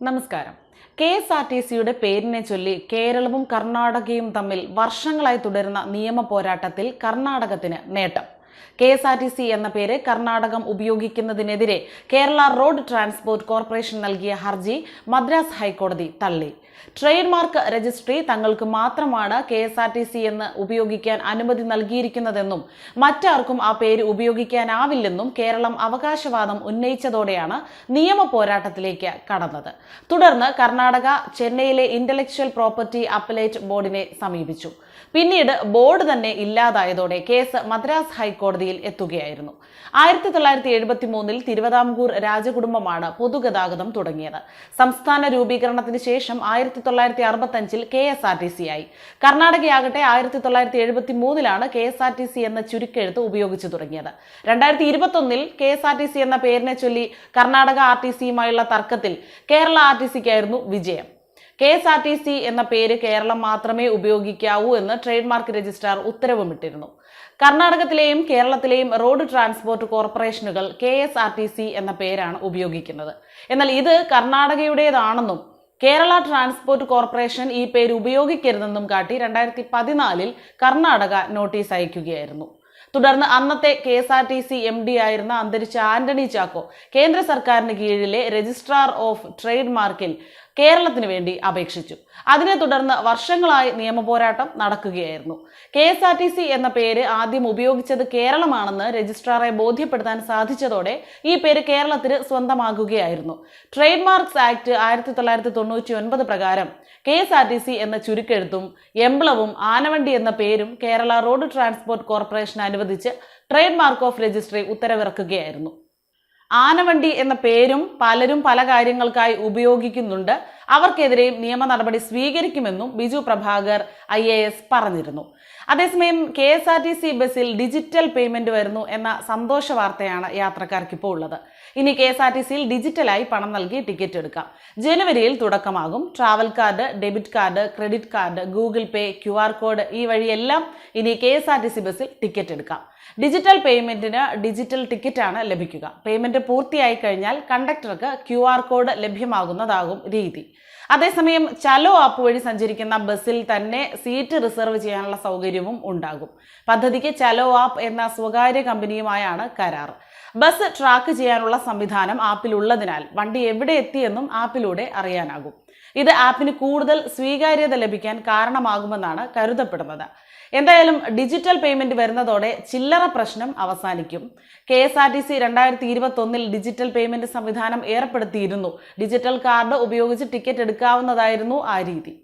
നമസ്കാരം. K S R T സിയുടെ പേരിനെ ചൊല്ലി കേരളവും കർണാടകയും തമ്മിൽ വർഷങ്ങളായി തുടരുന്ന നിയമ പോരാട്ടത്തിൽ കർണാടകത്തിന് നേട്ടം. K S R T C എന്ന പേര് കർണാടകം ഉപയോഗിക്കുന്നതിനെതിരെ കേരള റോഡ് ട്രാൻസ്പോർട്ട് കോർപ്പറേഷൻ നൽകിയ ഹർജി മദ്രാസ് ഹൈക്കോടതി തള്ളി. ട്രേഡ് മാർക്ക് രജിസ്ട്രി തങ്ങൾക്ക് മാത്രമാണ് K S R T C എന്ന് ഉപയോഗിക്കാൻ അനുമതി നൽകിയിരിക്കുന്നതെന്നും മറ്റാർക്കും ആ പേര് ഉപയോഗിക്കാനാവില്ലെന്നും കേരളം അവകാശവാദം ഉന്നയിച്ചതോടെയാണ് നിയമ പോരാട്ടത്തിലേക്ക് കടന്നത്. തുടർന്ന് കർണാടക ചെന്നൈയിലെ ഇന്റലക്ച്വൽ പ്രോപ്പർട്ടി അപ്പലേറ്റ് ബോർഡിനെ സമീപിച്ചു. പിന്നീട് ബോർഡ് തന്നെ ഇല്ലാതായതോടെ കേസ് മദ്രാസ് ഹൈക്കോടതിയിൽ എത്തുകയായിരുന്നു. ആയിരത്തി തൊള്ളായിരത്തി എഴുപത്തി മൂന്നിൽ തിരുവിതാംകൂർ രാജകുടുംബമാണ് പൊതുഗതാഗതം തുടങ്ങിയത്. സംസ്ഥാന രൂപീകരണത്തിന് ശേഷം ആയിരത്തി തൊള്ളായിരത്തി അറുപത്തഞ്ചിൽ K S R T C ആയി. കർണാടകയാകട്ടെ ആയിരത്തി തൊള്ളായിരത്തി എഴുപത്തി മൂന്നിലാണ് K S R T C എന്ന ചുരുക്കെഴുത്ത് ഉപയോഗിച്ചു തുടങ്ങിയത്. രണ്ടായിരത്തി ഇരുപത്തൊന്നിൽ K S R T C എന്ന പേരിനെ ചൊല്ലി കർണാടക ആർ ടി സിയുമായുള്ള തർക്കത്തിൽ കേരള ആർ ടി സിക്കായിരുന്നു വിജയം. K S R T C എന്ന പേര് കേരളം മാത്രമേ ഉപയോഗിക്കാവൂ എന്ന് ട്രേഡ് മാർക്ക് രജിസ്ട്രാർ ഉത്തരവുമിട്ടിരുന്നു. കർണാടകത്തിലെയും കേരളത്തിലെയും road transport കോർപ്പറേഷനുകൾ K S R T C എന്ന പേരാണ് ഉപയോഗിക്കുന്നത്. എന്നാൽ ഇത് കർണാടകയുടേതാണെന്നും കേരള ട്രാൻസ്പോർട്ട് കോർപ്പറേഷൻ ഈ പേര് ഉപയോഗിക്കരുതെന്നും കാട്ടി രണ്ടായിരത്തി പതിനാലിൽ കർണാടക നോട്ടീസ് അയക്കുകയായിരുന്നു. തുടർന്ന് അന്നത്തെ K S R T C M D ആയിരുന്ന അന്തരിച്ച ആന്റണി ചാക്കോ കേന്ദ്ര സർക്കാരിന് കീഴിലെ രജിസ്ട്രാർ ഓഫ് ട്രേഡ് മാർക്കിൽ കേരളത്തിന് വേണ്ടി അപേക്ഷിച്ചു. അതിനെ തുടർന്ന് വർഷങ്ങളായി നിയമപോരാട്ടം നടക്കുകയായിരുന്നു. K S R T C എന്ന പേര് ആദ്യം ഉപയോഗിച്ചത് കേരളമാണെന്ന് രജിസ്ട്രാറെ ബോധ്യപ്പെടുത്താൻ സാധിച്ചതോടെ ഈ പേര് കേരളത്തിന് സ്വന്തമാകുകയായിരുന്നു. ട്രേഡ് മാർക്സ് ആക്ട് ആയിരത്തി തൊള്ളായിരത്തി തൊണ്ണൂറ്റി ഒൻപത് പ്രകാരം K S R T C എന്ന ചുരുക്കെഴുത്തും എംബ്ലവും ആനവണ്ടി എന്ന പേരും കേരള റോഡ് ട്രാൻസ്പോർട്ട് കോർപ്പറേഷൻ അനുവദിച്ച് ട്രേഡ് മാർക്ക് ഓഫ് രജിസ്ട്രി ഉത്തരവിറക്കുകയായിരുന്നു. ആനവണ്ടി എന്ന പേരും പലരും പല കാര്യങ്ങൾക്കായി ഉപയോഗിക്കുന്നുണ്ട്. അവർക്കെതിരെയും നിയമ നടപടി സ്വീകരിക്കുമെന്നും Biju Prabhakar I A S പറഞ്ഞിരുന്നു. അതേസമയം K S R T C ബസ്സിൽ ഡിജിറ്റൽ പേയ്മെന്റ് വരുന്നു എന്ന സന്തോഷ വാർത്തയാണ് യാത്രക്കാർക്ക് ഇപ്പോൾ ഉള്ളത്. ഇനി കെ എസ് ആർ ടി സിയിൽ ഡിജിറ്റലായി പണം നൽകി ടിക്കറ്റ് എടുക്കാം. ജനുവരിയിൽ തുടക്കമാകും. Travel card debit card credit card Google pay Q R code ഈ വഴിയെല്ലാം ഇനി K S R T C ബസ്സിൽ ടിക്കറ്റ് എടുക്കാം. ഡിജിറ്റൽ പേയ്മെന്റിന് ഡിജിറ്റൽ ടിക്കറ്റാണ് ലഭിക്കുക. പേയ്മെന്റ് പൂർത്തിയായി കഴിഞ്ഞാൽ കണ്ടക്ടർക്ക് ക്യു ആർ കോഡ് ലഭ്യമാകുന്നതാകും രീതി. അതേസമയം ചലോ ആപ്പ് വഴി സഞ്ചരിക്കുന്ന ബസ്സിൽ തന്നെ സീറ്റ് റിസർവ് ചെയ്യാനുള്ള സൗകര്യവും ഉണ്ടാകും. പദ്ധതിക്ക് ചലോ ആപ്പ് എന്ന സ്വകാര്യ കമ്പനിയുമായാണ് കരാർ. ബസ് ട്രാക്ക് ചെയ്യാനുള്ള സംവിധാനം ആപ്പിലുള്ളതിനാൽ വണ്ടി എവിടെ എത്തിയെന്നും ആപ്പിലൂടെ അറിയാനാകും. ഇത് ആപ്പിന് കൂടുതൽ സ്വീകാര്യത ലഭിക്കാൻ കാരണമാകുമെന്നാണ് കരുതപ്പെടുന്നത്. എന്തായാലും ഡിജിറ്റൽ പേയ്മെന്റ് വരുന്നതോടെ ചില്ലറ പ്രശ്നം അവസാനിക്കും. K S R T C രണ്ടായിരത്തി ഇരുപത്തി ഒന്നിൽ ഡിജിറ്റൽ പേയ്മെന്റ് സംവിധാനം ഏർപ്പെടുത്തിയിരുന്നു. ഡിജിറ്റൽ കാർഡ് ഉപയോഗിച്ച് ടിക്കറ്റ് എടുക്കാവുന്നതായിരുന്നു ആ രീതി.